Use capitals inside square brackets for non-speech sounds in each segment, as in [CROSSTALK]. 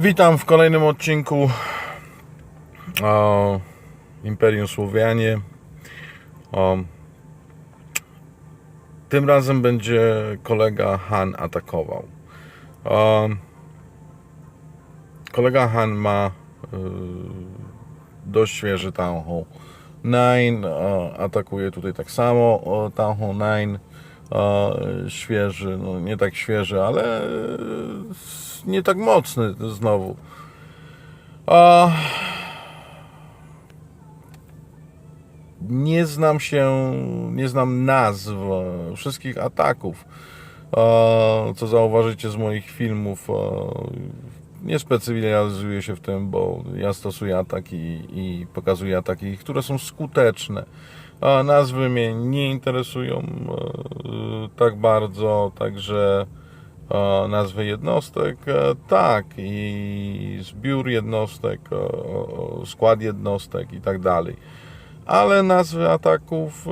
Witam w kolejnym odcinku o Imperium Słowianie. O, tym razem będzie kolega Han atakował. O, kolega Han ma y, dość świeży Town Hall 9. O, atakuje tutaj tak samo. O, Town Hall 9 o, świeży, no nie tak świeży, ale nie tak mocny znowu. Nie znam się, nie znam nazw e, wszystkich ataków, e, co zauważycie z moich filmów. Nie specjalizuję się w tym, bo ja stosuję ataki i pokazuję ataki, które są skuteczne. A nazwy mnie nie interesują e, tak bardzo, także e, nazwy jednostek, e, tak, i zbiór jednostek, skład jednostek i tak dalej. Ale nazwy ataków,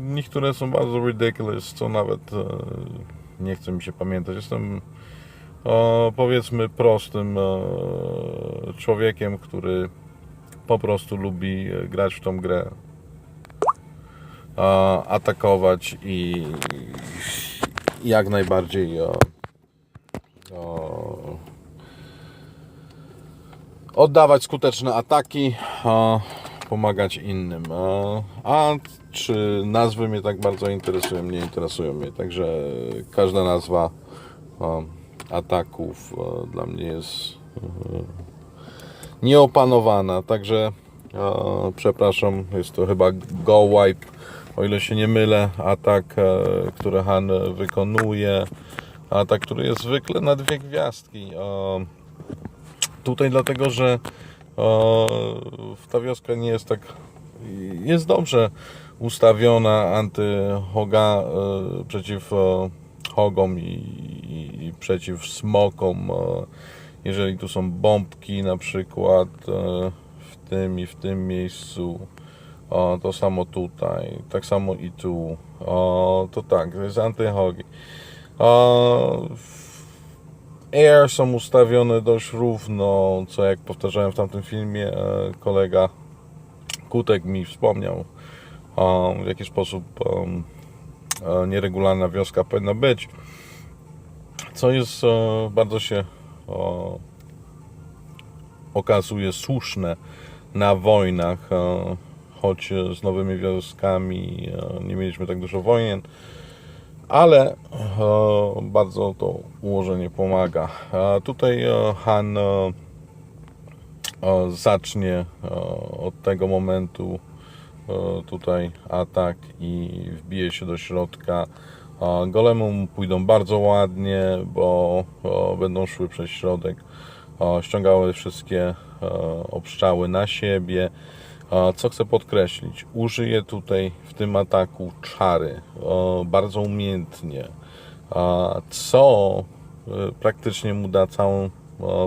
niektóre są bardzo ridiculous, co nawet nie chce mi się pamiętać. Jestem e, powiedzmy prostym e, człowiekiem, który po prostu lubi e, grać w tą grę, e, atakować i jak najbardziej e, e, oddawać skuteczne ataki, pomagać innym. A, a czy nazwy mnie tak bardzo interesują? Nie interesują mnie, także każda nazwa ataków a, dla mnie jest e, nieopanowana, także e, przepraszam, jest to chyba go wipe, o ile się nie mylę, atak, e, który Han wykonuje, atak, który jest zwykle na dwie gwiazdki. E, tutaj dlatego, że e, ta wioska nie jest tak, jest dobrze ustawiona antyhoga e, przeciw e, hogom i, i, przeciw smokom. E, jeżeli tu są bombki na przykład e, w tym i w tym miejscu, to samo tutaj, tak samo i tu, to tak, to jest antyhogi. Air są ustawione dość równo, co jak powtarzałem w tamtym filmie, e, kolega Kutek mi wspomniał, w jaki sposób nieregularna wioska powinna być, co jest e, bardzo się okazuje słuszne na wojnach, e, choć z nowymi wioskami e, nie mieliśmy tak dużo wojen, ale bardzo to ułożenie pomaga. Tutaj Han zacznie od tego momentu tutaj atak i wbije się do środka. Golemom pójdą bardzo ładnie, bo będą szły przez środek, ściągały wszystkie e, obszczały na siebie. Co chcę podkreślić, użyję tutaj w tym ataku czary bardzo umiejętnie, co e, praktycznie mu da całą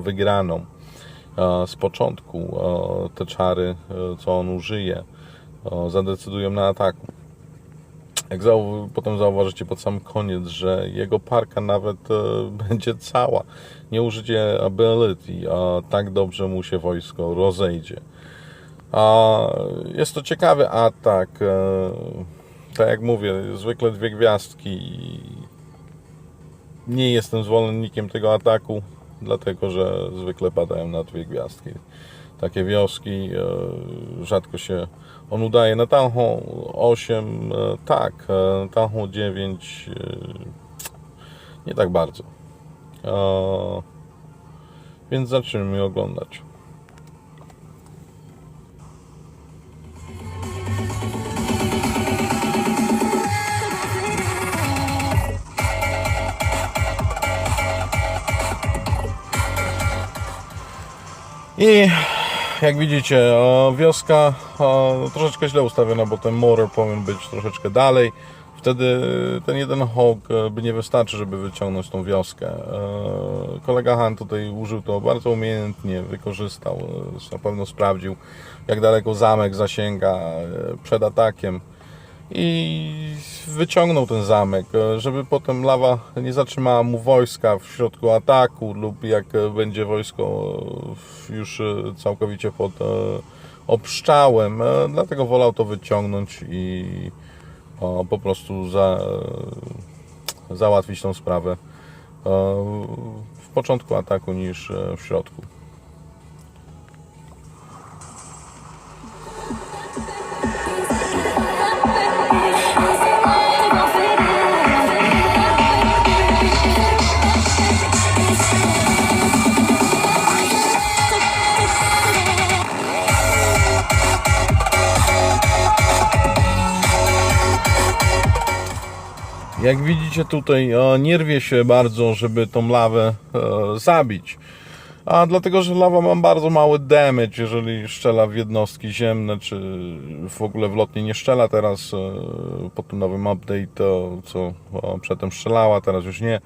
wygraną. Z początku te czary, e, co on użyje, zadecydują na ataku. Jak zau- potem zauważycie pod sam koniec, że jego parka nawet e, [LAUGHS] będzie cała. Nie użycie ability, a tak dobrze mu się wojsko rozejdzie. A jest to ciekawy atak. e, Tak jak mówię, zwykle dwie gwiazdki. Nie jestem zwolennikiem tego ataku, dlatego że zwykle padają na dwie gwiazdki. Takie wioski e, rzadko się on udaje. Na Hall 8 e, tak, e, Hall 9 e, nie tak bardzo. Więc zacznijmy oglądać. I jak widzicie, o, wioska o, troszeczkę źle ustawiona, bo ten motor powinien być troszeczkę dalej. Wtedy ten jeden hog e, by nie wystarczy, żeby wyciągnąć tą wioskę. E, Kolega Han tutaj użył to bardzo umiejętnie, wykorzystał, e, na pewno sprawdził, jak daleko zamek zasięga e, przed atakiem. I wyciągnął ten zamek, e, żeby potem lawa nie zatrzymała mu wojska w środku ataku lub jak e, będzie wojsko e, już całkowicie pod obszczałem. Dlatego wolał to wyciągnąć i po prostu za, załatwić tą sprawę w początku ataku niż w środku. Jak widzicie tutaj e, nie rwie się bardzo, żeby tą lawę e, zabić. A dlatego, że lawa ma bardzo mały damage, jeżeli szczela w jednostki ziemne, czy w ogóle w lotnie nie szczela teraz e, po tym nowym update, to co przedtem strzelała, teraz już nie.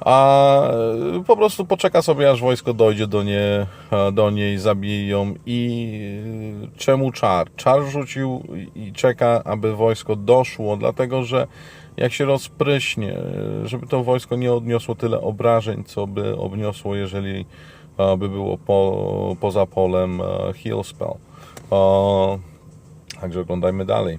A po prostu poczeka sobie, aż wojsko dojdzie do, nie, do niej, zabije ją i czemu czar? Czar rzucił i czeka, aby wojsko doszło, dlatego że jak się rozpryśnie, e, żeby to wojsko nie odniosło tyle obrażeń, co by odniosło, jeżeli e, by było po, poza polem e, heal Także oglądajmy dalej.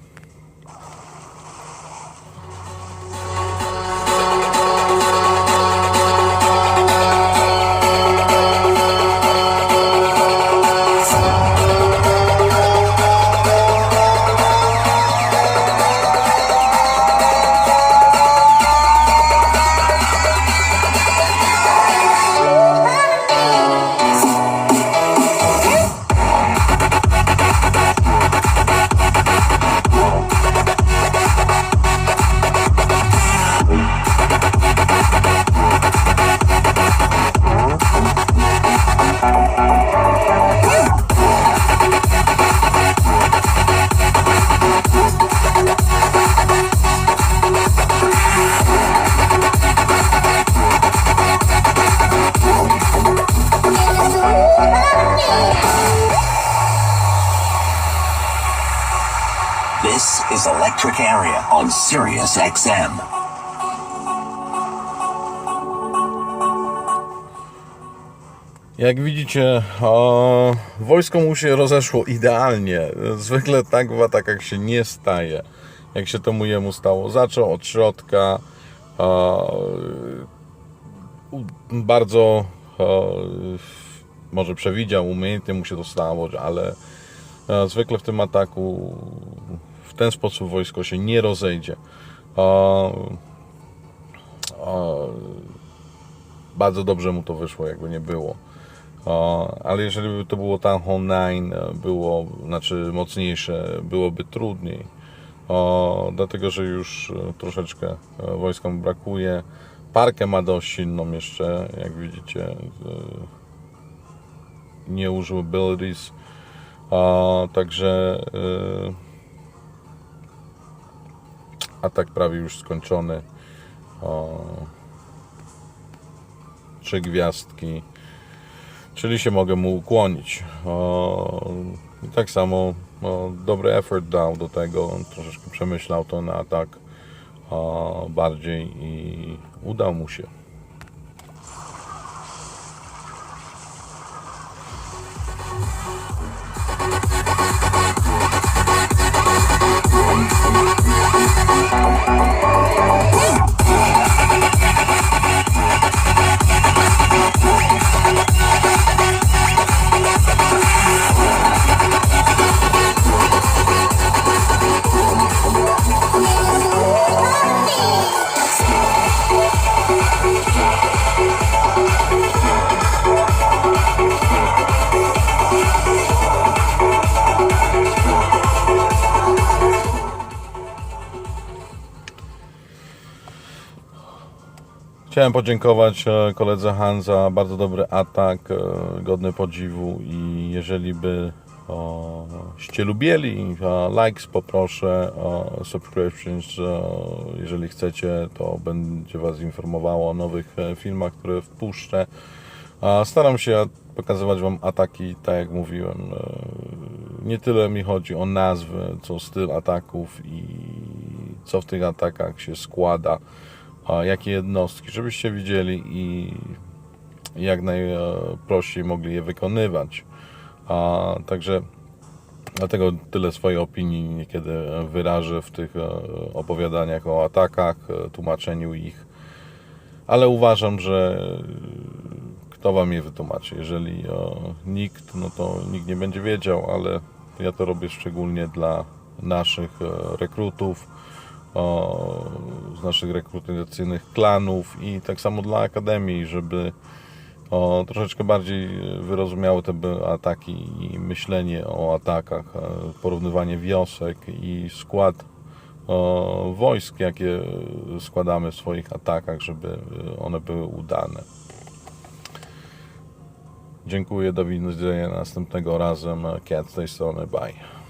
Sirius XM. Jak widzicie, o, wojsko mu się rozeszło idealnie. Zwykle tak w atakach się nie staje. Jak się to mu jemu stało. Zaczął od środka. O, bardzo o, może przewidział, umiejętnie mu się to stało, ale zwykle w tym ataku ten sposób wojsko się nie rozejdzie. Bardzo dobrze mu to wyszło, jakby nie było. Ale jeżeli by to było Hall 9, e, było, znaczy mocniejsze, byłoby trudniej. Dlatego, że już e, troszeczkę e, wojska mu brakuje. Parkę ma dość silną jeszcze, jak widzicie. Nie użył abilities. O, także atak prawie już skończony. O, trzy gwiazdki czyli się mogę mu ukłonić. O, I tak samo o, dobry effort dał do tego, on troszeczkę przemyślał to na atak o, bardziej i udał mu się. Chciałem podziękować e, koledze Han za bardzo dobry atak, e, godny podziwu i jeżeli by o, ście lubili, e, likes poproszę, e, subscriptions, e, jeżeli chcecie, to będzie Was informowało o nowych filmach, które wpuszczę. A staram się pokazywać Wam ataki, tak jak mówiłem. Nie tyle mi chodzi o nazwy, co styl ataków i co w tych atakach się składa, jakie jednostki, żebyście widzieli i jak najprościej mogli je wykonywać. A także dlatego tyle swojej opinii niekiedy wyrażę w tych e, opowiadaniach o atakach, e, tłumaczeniu ich, ale uważam, że kto wam je wytłumaczy? Jeżeli e, nikt, no to nikt nie będzie wiedział, ale ja to robię szczególnie dla naszych rekrutów, o, z naszych rekrutacyjnych klanów i tak samo dla Akademii, żeby o, troszeczkę bardziej wyrozumiały te ataki i myślenie o atakach, e, porównywanie wiosek i skład o, wojsk, jakie składamy w swoich atakach, żeby e, one były udane. Dziękuję, do widzenia następnego razem. Cat z tej strony, bye.